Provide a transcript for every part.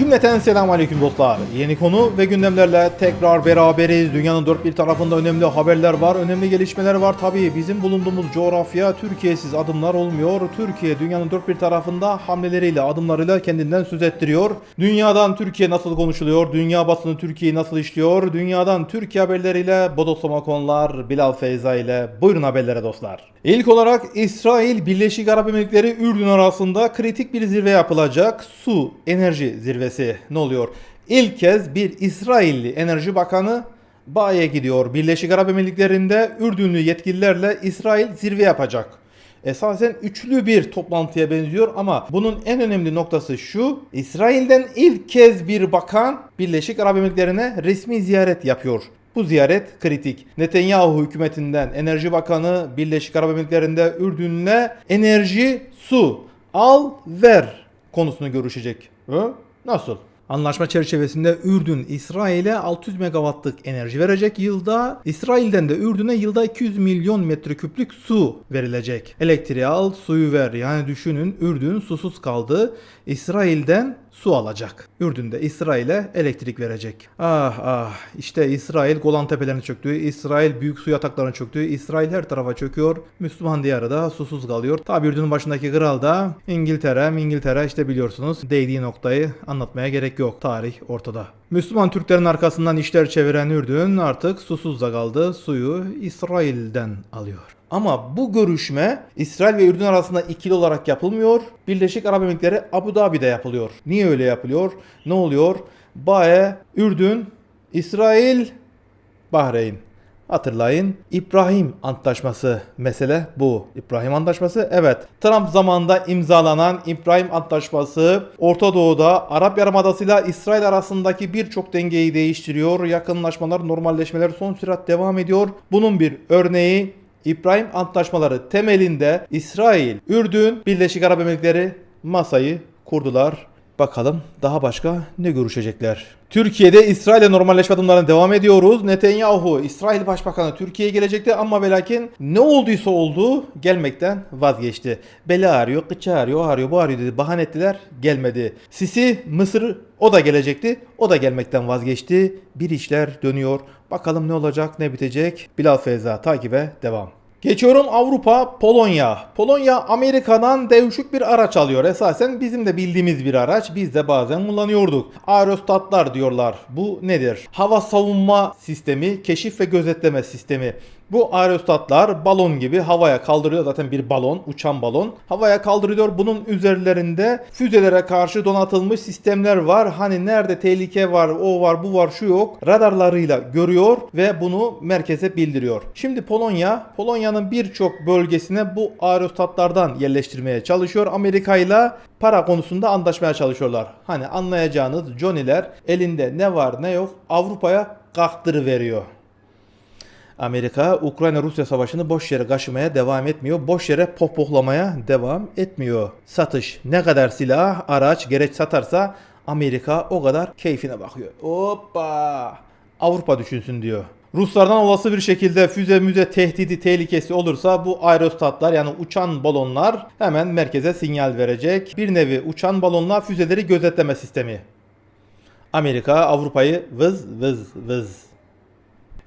Cümleten selamun aleyküm dostlar. Yeni konu ve gündemlerle tekrar beraberiz. Dünyanın dört bir tarafında önemli haberler var, önemli gelişmeler var. Tabii bizim bulunduğumuz coğrafya Türkiye'siz adımlar olmuyor. Türkiye dünyanın dört bir tarafında hamleleriyle, adımlarıyla kendinden söz ettiriyor. Dünyadan Türkiye nasıl konuşuluyor? Dünya basını Türkiye'yi nasıl işliyor? Dünyadan Türkiye haberleriyle bodoslama konular Bilal Feyza ile buyurun haberlere dostlar. İlk olarak İsrail Birleşik Arap Emirlikleri Ürdün arasında kritik bir zirve yapılacak. Su enerji zirvesi ne oluyor? İlk kez bir İsrailli enerji bakanı Baye gidiyor. Birleşik Arap Emirlikleri'nde Ürdünlü yetkililerle İsrail zirve yapacak. Esasen üçlü bir toplantıya benziyor ama bunun en önemli noktası şu. İsrail'den ilk kez bir bakan Birleşik Arap Emirlikleri'ne resmi ziyaret yapıyor. Bu ziyaret kritik. Netanyahu hükümetinden Enerji Bakanı Birleşik Arap Emirlikleri'nde Ürdün'le enerji, su, al, ver konusunu görüşecek. Hı? Nasıl? Anlaşma çerçevesinde Ürdün İsrail'e 600 megawattlık enerji verecek yılda. İsrail'den de Ürdün'e yılda 200 milyon metreküplük su verilecek. Elektriği al, suyu ver. Yani düşünün Ürdün susuz kaldı. İsrail'den su alacak. Ürdün'de İsrail'e elektrik verecek. Ah ah işte İsrail Golan Tepelerini çöktü. İsrail büyük su yataklarını çöktü. İsrail her tarafa çöküyor. Müslüman diyarı da susuz kalıyor. Tabi Ürdün'ün başındaki kral da İngiltere, İngiltere işte biliyorsunuz değdiği noktayı anlatmaya gerek yok. Tarih ortada. Müslüman Türklerin arkasından işler çeviren Ürdün artık susuz da kaldı. Suyu İsrail'den alıyor. Ama bu görüşme İsrail ve Ürdün arasında ikili olarak yapılmıyor. Birleşik Arap Emirlikleri Abu Dhabi'de yapılıyor. Niye öyle yapılıyor? Ne oluyor? Bae, Ürdün, İsrail, Bahreyn. Hatırlayın İbrahim Antlaşması mesele bu. İbrahim Antlaşması evet. Trump zamanında imzalanan İbrahim Antlaşması Orta Doğu'da Arap Yarımadası ile İsrail arasındaki birçok dengeyi değiştiriyor. Yakınlaşmalar, normalleşmeler son sürat devam ediyor. Bunun bir örneği İbrahim Antlaşmaları temelinde İsrail, Ürdün, Birleşik Arap Emirlikleri masayı kurdular. Bakalım daha başka ne görüşecekler. Türkiye'de İsrail'le normalleşme adımlarına devam ediyoruz. Netanyahu, İsrail Başbakanı Türkiye'ye gelecekti ama ve lakin ne olduysa oldu gelmekten vazgeçti. Beli ağrıyor, kıçı ağrıyor, o bu ağrıyor dedi. Bahane ettiler, gelmedi. Sisi, Mısır o da gelecekti. O da gelmekten vazgeçti. Bir işler dönüyor. Bakalım ne olacak, ne bitecek. Bilal Feyza takibe devam. Geçiyorum Avrupa, Polonya. Polonya Amerika'dan devşik bir araç alıyor. Esasen bizim de bildiğimiz bir araç. Biz de bazen kullanıyorduk. Aerostatlar diyorlar. Bu nedir? Hava savunma sistemi, keşif ve gözetleme sistemi. Bu aerostatlar balon gibi havaya kaldırıyor. Zaten bir balon, uçan balon. Havaya kaldırıyor. Bunun üzerlerinde füzelere karşı donatılmış sistemler var. Hani nerede tehlike var, o var, bu var, şu yok. Radarlarıyla görüyor ve bunu merkeze bildiriyor. Şimdi Polonya, Polonya'nın birçok bölgesine bu aerostatlardan yerleştirmeye çalışıyor. Amerika ile para konusunda anlaşmaya çalışıyorlar. Hani anlayacağınız Johnny'ler elinde ne var ne yok Avrupa'ya kaktırı veriyor. Amerika Ukrayna-Rusya savaşını boş yere kaşımaya devam etmiyor. Boş yere pohpohlamaya devam etmiyor. Satış ne kadar silah, araç, gereç satarsa Amerika o kadar keyfine bakıyor. Hoppa! Avrupa düşünsün diyor. Ruslardan olası bir şekilde füze müze tehdidi tehlikesi olursa bu aerostatlar yani uçan balonlar hemen merkeze sinyal verecek. Bir nevi uçan balonla füzeleri gözetleme sistemi. Amerika Avrupa'yı vız vız vız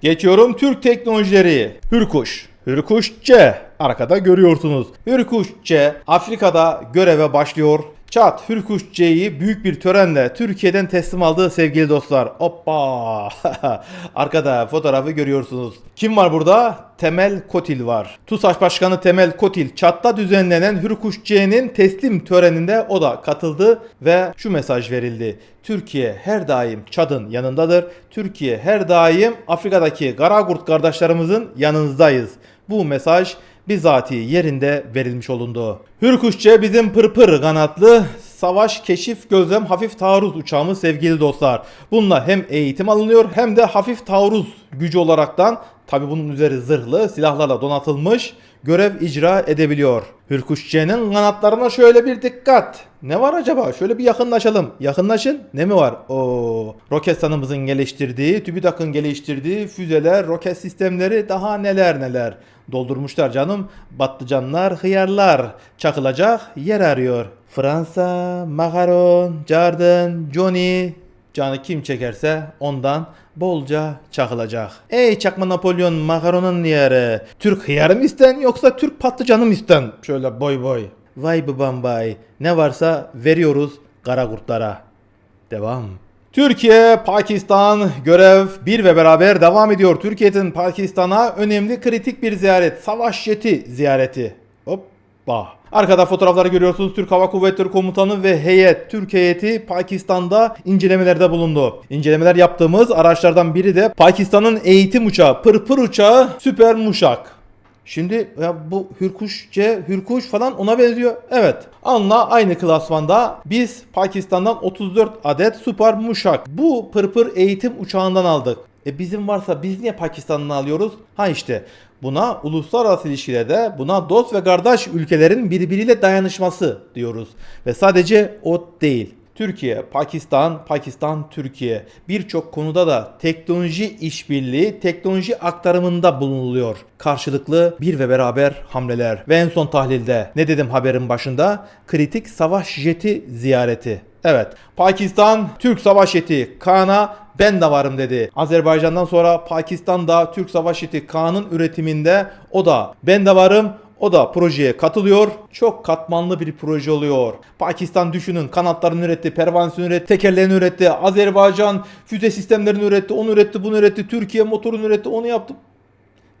Geçiyorum Türk teknolojileri. Hürkuş. Hürkuş C. Arkada görüyorsunuz. Hürkuş C. Afrika'da göreve başlıyor. Çat Hürkuş C'yi büyük bir törenle Türkiye'den teslim aldı sevgili dostlar. Hoppa. Arkada fotoğrafı görüyorsunuz. Kim var burada? Temel Kotil var. TUSAŞ Başkanı Temel Kotil Çat'ta düzenlenen Hürkuş C'nin teslim töreninde o da katıldı ve şu mesaj verildi. Türkiye her daim Çad'ın yanındadır. Türkiye her daim Afrika'daki Garagurt kardeşlerimizin yanınızdayız. Bu mesaj bizatihi yerinde verilmiş olundu. Hürkuşçe bizim pırpır kanatlı savaş, keşif, gözlem, hafif taarruz uçağımız sevgili dostlar. Bununla hem eğitim alınıyor hem de hafif taarruz gücü olaraktan tabi bunun üzeri zırhlı silahlarla donatılmış görev icra edebiliyor. Hürkuşçe'nin kanatlarına şöyle bir dikkat. Ne var acaba? Şöyle bir yakınlaşalım. Yakınlaşın. Ne mi var? O Roketsan'ımızın geliştirdiği, TÜBİTAK'ın geliştirdiği füzeler, roket sistemleri daha neler neler. Doldurmuşlar canım. Batlıcanlar, hıyarlar. Çakılacak yer arıyor. Fransa, makaron, Jordan, Johnny. Canı kim çekerse ondan bolca çakılacak. Ey çakma Napolyon makaronun yarı. Türk hıyarı mı isten yoksa Türk patlıcanı mı isten? Şöyle boy boy. Vay babam vay. Ne varsa veriyoruz kara kurtlara. Devam. Türkiye, Pakistan görev bir ve beraber devam ediyor. Türkiye'nin Pakistan'a önemli kritik bir ziyaret. Savaş jeti ziyareti. Hoppa. Arkada fotoğrafları görüyorsunuz. Türk Hava Kuvvetleri Komutanı ve heyet, Türk heyeti Pakistan'da incelemelerde bulundu. İncelemeler yaptığımız araçlardan biri de Pakistan'ın eğitim uçağı, pırpır uçağı Süper Muşak. Şimdi ya bu Hürkuş C, Hürkuş falan ona benziyor. Evet. Anla aynı klasmanda biz Pakistan'dan 34 adet Super Muşak. Bu pırpır eğitim uçağından aldık. E bizim varsa biz niye Pakistan'dan alıyoruz? Ha işte buna uluslararası ilişkilerde buna dost ve kardeş ülkelerin birbiriyle dayanışması diyoruz. Ve sadece o değil. Türkiye, Pakistan, Pakistan, Türkiye birçok konuda da teknoloji işbirliği, teknoloji aktarımında bulunuluyor. Karşılıklı bir ve beraber hamleler. Ve en son tahlilde ne dedim haberin başında? Kritik savaş jeti ziyareti. Evet, Pakistan Türk savaş jeti Kaan'a ben de varım dedi. Azerbaycan'dan sonra Pakistan da Türk savaş jeti Kaan'ın üretiminde o da ben de varım o da projeye katılıyor. Çok katmanlı bir proje oluyor. Pakistan düşünün kanatlarını üretti, pervanesini üretti, tekerlerini üretti. Azerbaycan füze sistemlerini üretti, onu üretti, bunu üretti. Türkiye motorunu üretti, onu yaptı.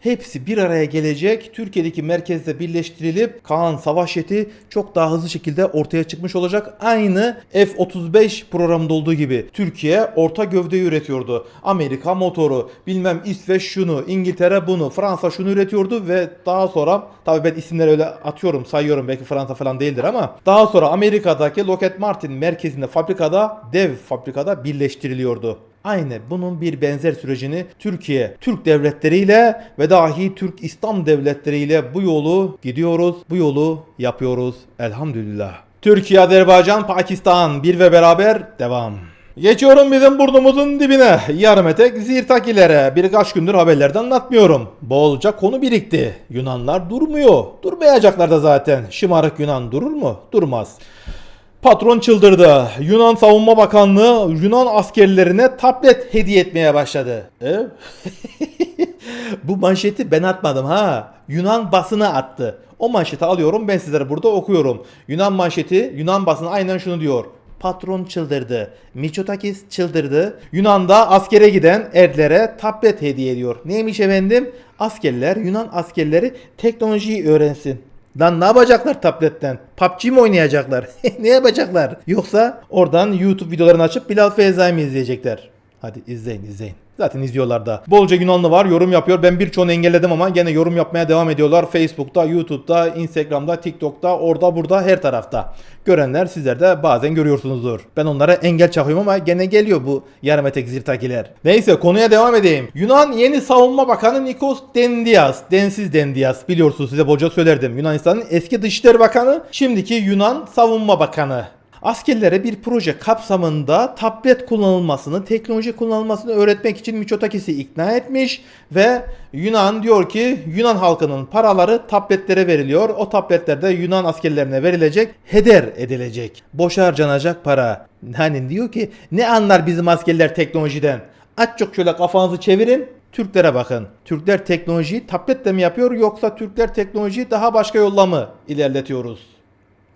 Hepsi bir araya gelecek. Türkiye'deki merkezde birleştirilip Kaan Savaş Jeti çok daha hızlı şekilde ortaya çıkmış olacak. Aynı F-35 programında olduğu gibi. Türkiye orta gövdeyi üretiyordu. Amerika motoru, bilmem İsveç şunu, İngiltere bunu, Fransa şunu üretiyordu ve daha sonra tabii ben isimleri öyle atıyorum, sayıyorum belki Fransa falan değildir ama daha sonra Amerika'daki Lockheed Martin merkezinde fabrikada, dev fabrikada birleştiriliyordu. Aynı bunun bir benzer sürecini Türkiye, Türk devletleriyle ve dahi Türk İslam devletleriyle bu yolu gidiyoruz, bu yolu yapıyoruz elhamdülillah. Türkiye, Azerbaycan, Pakistan bir ve beraber devam. Geçiyorum bizim burnumuzun dibine. Yarım etek zirtakilere. Birkaç gündür haberlerde anlatmıyorum. Bolca konu birikti. Yunanlar durmuyor. Durmayacaklar da zaten. Şımarık Yunan durur mu? Durmaz. Patron çıldırdı. Yunan Savunma Bakanlığı Yunan askerlerine tablet hediye etmeye başladı. E? Bu manşeti ben atmadım ha. Yunan basını attı. O manşeti alıyorum ben sizlere burada okuyorum. Yunan manşeti Yunan basını aynen şunu diyor. Patron çıldırdı. Miçotakis çıldırdı. Yunan'da askere giden erdlere tablet hediye ediyor. Neymiş efendim? Askerler, Yunan askerleri teknolojiyi öğrensin. Lan ne yapacaklar tabletten? PUBG mi oynayacaklar? ne yapacaklar? Yoksa oradan YouTube videolarını açıp Bilal Feyza'yı mı izleyecekler? Hadi izleyin izleyin. Zaten izliyorlar da. Bolca Yunanlı var yorum yapıyor. Ben birçoğunu engelledim ama gene yorum yapmaya devam ediyorlar. Facebook'ta, YouTube'da, Instagram'da, TikTok'ta, orada burada her tarafta. Görenler sizler de bazen görüyorsunuzdur. Ben onlara engel çakıyorum ama gene geliyor bu yarım etek zirtakiler. Neyse konuya devam edeyim. Yunan yeni savunma bakanı Nikos Dendias. Densiz Dendias biliyorsunuz size bolca söylerdim. Yunanistan'ın eski Dışişleri Bakanı, şimdiki Yunan Savunma Bakanı askerlere bir proje kapsamında tablet kullanılmasını, teknoloji kullanılmasını öğretmek için Miçotakis'i ikna etmiş ve Yunan diyor ki Yunan halkının paraları tabletlere veriliyor. O tabletler de Yunan askerlerine verilecek, heder edilecek. Boş harcanacak para. Hani diyor ki ne anlar bizim askerler teknolojiden? Aç çok şöyle kafanızı çevirin. Türklere bakın. Türkler teknolojiyi tabletle mi yapıyor yoksa Türkler teknolojiyi daha başka yolla mı ilerletiyoruz?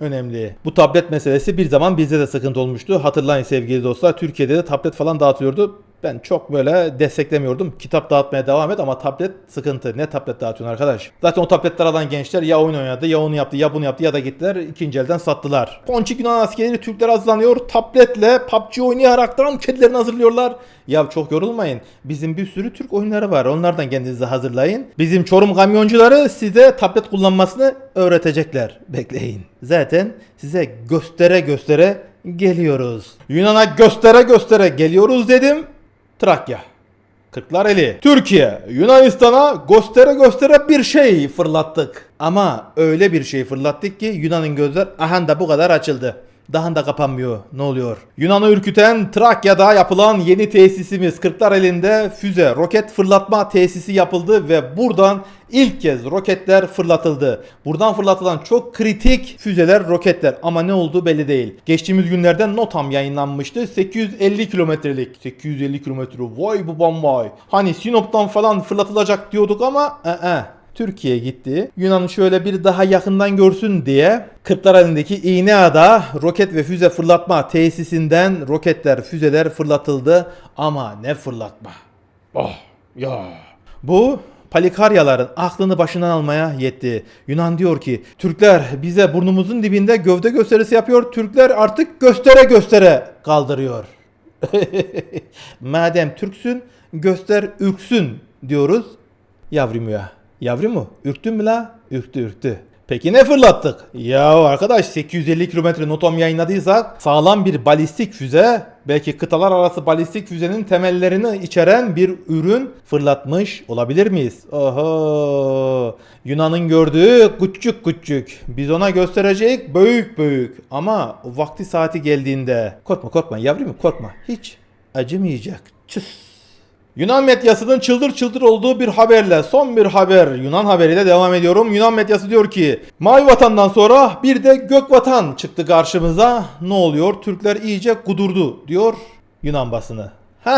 Önemli. Bu tablet meselesi bir zaman bizde de sıkıntı olmuştu. Hatırlayın sevgili dostlar Türkiye'de de tablet falan dağıtılıyordu. Ben çok böyle desteklemiyordum. Kitap dağıtmaya devam et ama tablet sıkıntı. Ne tablet dağıtıyorsun arkadaş? Zaten o tabletler alan gençler ya oyun oynadı ya onu yaptı ya bunu yaptı ya da gittiler ikinci elden sattılar. Ponçik Yunan askerleri Türkler hazırlanıyor. Tabletle PUBG oynayaraktan kedilerini hazırlıyorlar. Ya çok yorulmayın. Bizim bir sürü Türk oyunları var. Onlardan kendinizi hazırlayın. Bizim Çorum kamyoncuları size tablet kullanmasını öğretecekler. Bekleyin. Zaten size göstere göstere geliyoruz. Yunan'a göstere göstere geliyoruz dedim. Trakya. Kırklar eli. Türkiye, Yunanistan'a göstere göstere bir şey fırlattık. Ama öyle bir şey fırlattık ki Yunan'ın gözler aha da bu kadar açıldı. Daha da kapanmıyor. Ne oluyor? Yunan'ı ürküten Trakya'da yapılan yeni tesisimiz Kırklareli'nde füze roket fırlatma tesisi yapıldı ve buradan ilk kez roketler fırlatıldı. Buradan fırlatılan çok kritik füzeler roketler ama ne olduğu belli değil. Geçtiğimiz günlerde NOTAM yayınlanmıştı. 850 kilometrelik. 850 kilometre vay bu vay. Hani Sinop'tan falan fırlatılacak diyorduk ama ee, Türkiye gitti. Yunan şöyle bir daha yakından görsün diye Kırklareli'ndeki İğneada roket ve füze fırlatma tesisinden roketler, füzeler fırlatıldı. Ama ne fırlatma. Oh ya. Bu Palikaryaların aklını başından almaya yetti. Yunan diyor ki Türkler bize burnumuzun dibinde gövde gösterisi yapıyor. Türkler artık göstere göstere kaldırıyor. Madem Türksün göster ürksün diyoruz. Yavrum ya. Yavrum mu? Ürktün mü la? Ürktü ürktü. Peki ne fırlattık? Ya arkadaş 850 kilometre notom yayınladıysak sağlam bir balistik füze belki kıtalar arası balistik füzenin temellerini içeren bir ürün fırlatmış olabilir miyiz? Oho Yunan'ın gördüğü küçük küçük biz ona gösterecek büyük büyük ama vakti saati geldiğinde korkma korkma yavrum korkma hiç acımayacak. Çıs. Yunan medyasının çıldır çıldır olduğu bir haberle son bir haber Yunan haberiyle devam ediyorum. Yunan medyası diyor ki Mavi Vatan'dan sonra bir de Gök Vatan çıktı karşımıza. Ne oluyor? Türkler iyice kudurdu diyor Yunan basını.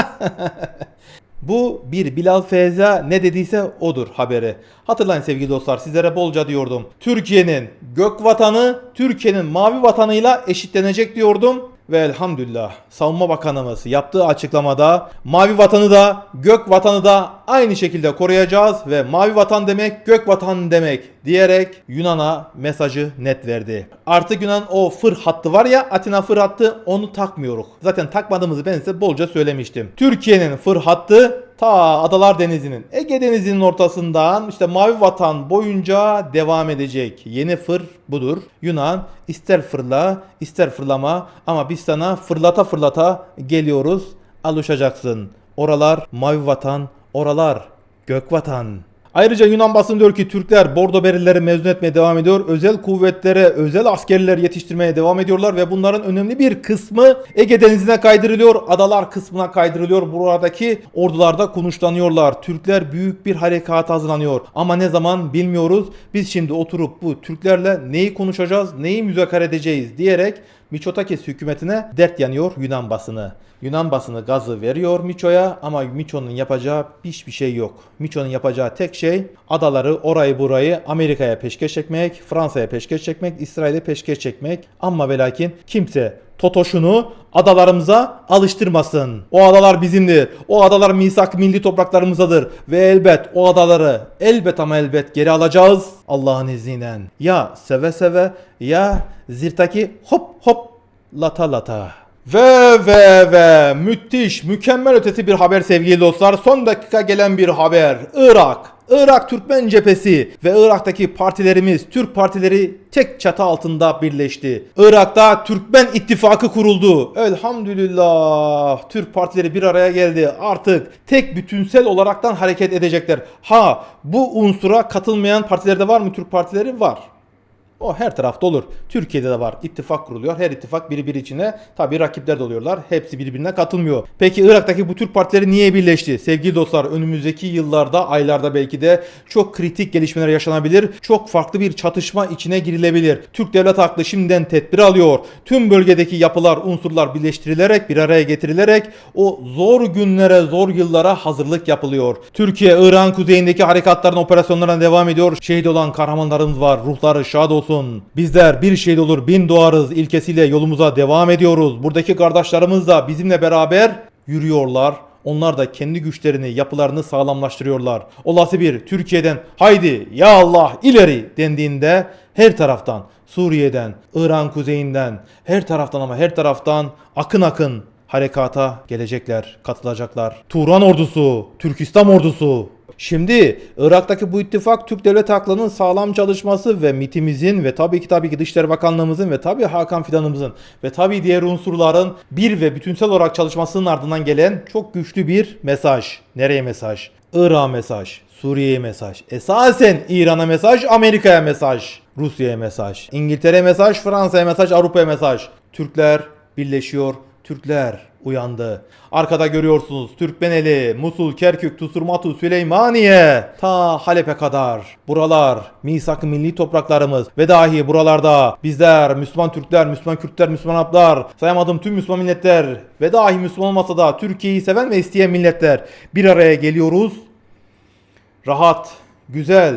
Bu bir Bilal Feyza ne dediyse odur haberi. Hatırlayın sevgili dostlar sizlere bolca diyordum. Türkiye'nin gök vatanı Türkiye'nin mavi vatanıyla eşitlenecek diyordum. Ve elhamdülillah Savunma Bakanımız yaptığı açıklamada mavi vatanı da gök vatanı da aynı şekilde koruyacağız ve mavi vatan demek gök vatan demek diyerek Yunan'a mesajı net verdi. Artık Yunan o fır hattı var ya Atina fır hattı onu takmıyoruz. Zaten takmadığımızı ben size bolca söylemiştim. Türkiye'nin fır hattı ta Adalar Denizi'nin Ege Denizi'nin ortasından işte Mavi Vatan boyunca devam edecek. Yeni fır budur. Yunan ister fırla ister fırlama ama biz sana fırlata fırlata geliyoruz. Alışacaksın. Oralar Mavi Vatan, oralar Gök Vatan. Ayrıca Yunan basını diyor ki Türkler Bordo Berileri mezun etmeye devam ediyor. Özel kuvvetlere, özel askerler yetiştirmeye devam ediyorlar ve bunların önemli bir kısmı Ege Denizi'ne kaydırılıyor. Adalar kısmına kaydırılıyor. Buradaki ordularda konuşlanıyorlar. Türkler büyük bir harekat hazırlanıyor. Ama ne zaman bilmiyoruz. Biz şimdi oturup bu Türklerle neyi konuşacağız, neyi müzakere edeceğiz diyerek Miçotakis hükümetine dert yanıyor Yunan basını. Yunan basını gazı veriyor Miço'ya ama Miço'nun yapacağı hiçbir şey yok. Miço'nun yapacağı tek şey adaları orayı burayı Amerika'ya peşkeş çekmek, Fransa'ya peşkeş çekmek, İsrail'e peşkeş çekmek. Ama ve lakin kimse Totoş'unu adalarımıza alıştırmasın. O adalar bizimdir. O adalar misak milli topraklarımızdadır. Ve elbet o adaları elbet ama elbet geri alacağız Allah'ın izniyle. Ya seve seve ya zirtaki hop hop lata lata. Ve ve ve müthiş mükemmel ötesi bir haber sevgili dostlar. Son dakika gelen bir haber. Irak. Irak Türkmen cephesi ve Irak'taki partilerimiz, Türk partileri tek çatı altında birleşti. Irak'ta Türkmen ittifakı kuruldu. Elhamdülillah. Türk partileri bir araya geldi. Artık tek bütünsel olaraktan hareket edecekler. Ha bu unsura katılmayan partilerde var mı Türk partileri? Var. O her tarafta olur. Türkiye'de de var. İttifak kuruluyor. Her ittifak biri biri içine. Tabi rakipler de oluyorlar. Hepsi birbirine katılmıyor. Peki Irak'taki bu Türk partileri niye birleşti? Sevgili dostlar önümüzdeki yıllarda, aylarda belki de çok kritik gelişmeler yaşanabilir. Çok farklı bir çatışma içine girilebilir. Türk devlet aklı şimdiden tedbir alıyor. Tüm bölgedeki yapılar, unsurlar birleştirilerek, bir araya getirilerek o zor günlere, zor yıllara hazırlık yapılıyor. Türkiye, İran kuzeyindeki harekatların, operasyonlarına devam ediyor. Şehit olan kahramanlarımız var. Ruhları şad olsun. Bizler bir şehit olur bin doğarız ilkesiyle yolumuza devam ediyoruz. Buradaki kardeşlerimiz de bizimle beraber yürüyorlar. Onlar da kendi güçlerini, yapılarını sağlamlaştırıyorlar. Olası bir Türkiye'den haydi ya Allah ileri dendiğinde her taraftan Suriye'den, İran kuzeyinden, her taraftan ama her taraftan akın akın harekata gelecekler, katılacaklar. Turan ordusu, Türkistan ordusu. Şimdi Irak'taki bu ittifak Türk devlet aklının sağlam çalışması ve MIT'imizin ve tabii ki tabii ki Dışişleri Bakanlığımızın ve tabii Hakan Fidan'ımızın ve tabii diğer unsurların bir ve bütünsel olarak çalışmasının ardından gelen çok güçlü bir mesaj. Nereye mesaj? Irak'a mesaj, Suriye'ye mesaj, esasen İran'a mesaj, Amerika'ya mesaj. Rusya'ya mesaj. İngiltere'ye mesaj, Fransa'ya mesaj, Avrupa'ya mesaj. Türkler birleşiyor. Türkler uyandı. Arkada görüyorsunuz Türkmeneli, Musul, Kerkük, Tusurmatu, Süleymaniye. Ta Halep'e kadar. Buralar misak milli topraklarımız ve dahi buralarda bizler Müslüman Türkler, Müslüman Kürtler, Müslüman Araplar, sayamadım tüm Müslüman milletler ve dahi Müslüman olmasa da Türkiye'yi seven ve isteyen milletler bir araya geliyoruz rahat, güzel,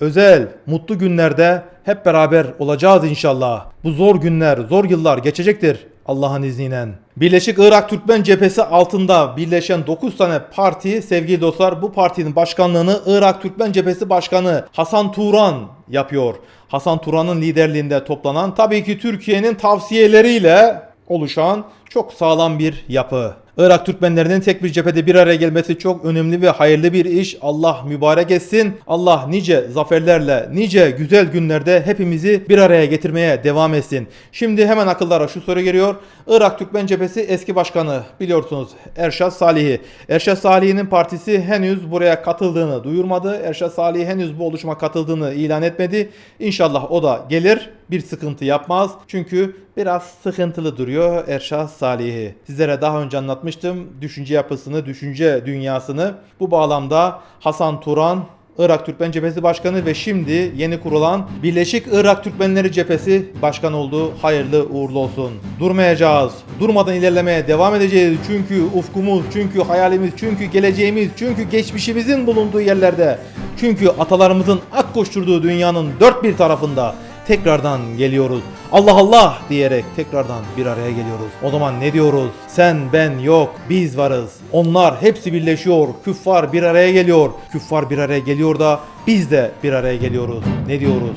özel, mutlu günlerde hep beraber olacağız inşallah. Bu zor günler, zor yıllar geçecektir Allah'ın izniyle. Birleşik Irak Türkmen Cephesi altında birleşen 9 tane parti sevgili dostlar bu partinin başkanlığını Irak Türkmen Cephesi Başkanı Hasan Turan yapıyor. Hasan Turan'ın liderliğinde toplanan tabii ki Türkiye'nin tavsiyeleriyle oluşan çok sağlam bir yapı. Irak Türkmenlerinin tek bir cephede bir araya gelmesi çok önemli ve hayırlı bir iş. Allah mübarek etsin. Allah nice zaferlerle, nice güzel günlerde hepimizi bir araya getirmeye devam etsin. Şimdi hemen akıllara şu soru geliyor. Irak Türkmen Cephesi eski başkanı biliyorsunuz Erşad Salih'i. Erşad Salih'in partisi henüz buraya katıldığını duyurmadı. Erşad Salih henüz bu oluşuma katıldığını ilan etmedi. İnşallah o da gelir. Bir sıkıntı yapmaz. Çünkü biraz sıkıntılı duruyor Erşad Salih'i. Sizlere daha önce anlatmıştım. Düşünce yapısını, düşünce dünyasını. Bu bağlamda Hasan Turan Irak Türkmen Cephesi Başkanı ve şimdi yeni kurulan Birleşik Irak Türkmenleri Cephesi Başkan oldu. Hayırlı uğurlu olsun. Durmayacağız. Durmadan ilerlemeye devam edeceğiz. Çünkü ufkumuz, çünkü hayalimiz, çünkü geleceğimiz, çünkü geçmişimizin bulunduğu yerlerde, çünkü atalarımızın ak koşturduğu dünyanın dört bir tarafında tekrardan geliyoruz. Allah Allah diyerek tekrardan bir araya geliyoruz. O zaman ne diyoruz? Sen, ben yok, biz varız. Onlar hepsi birleşiyor. Küffar bir araya geliyor. Küffar bir araya geliyor da biz de bir araya geliyoruz. Ne diyoruz?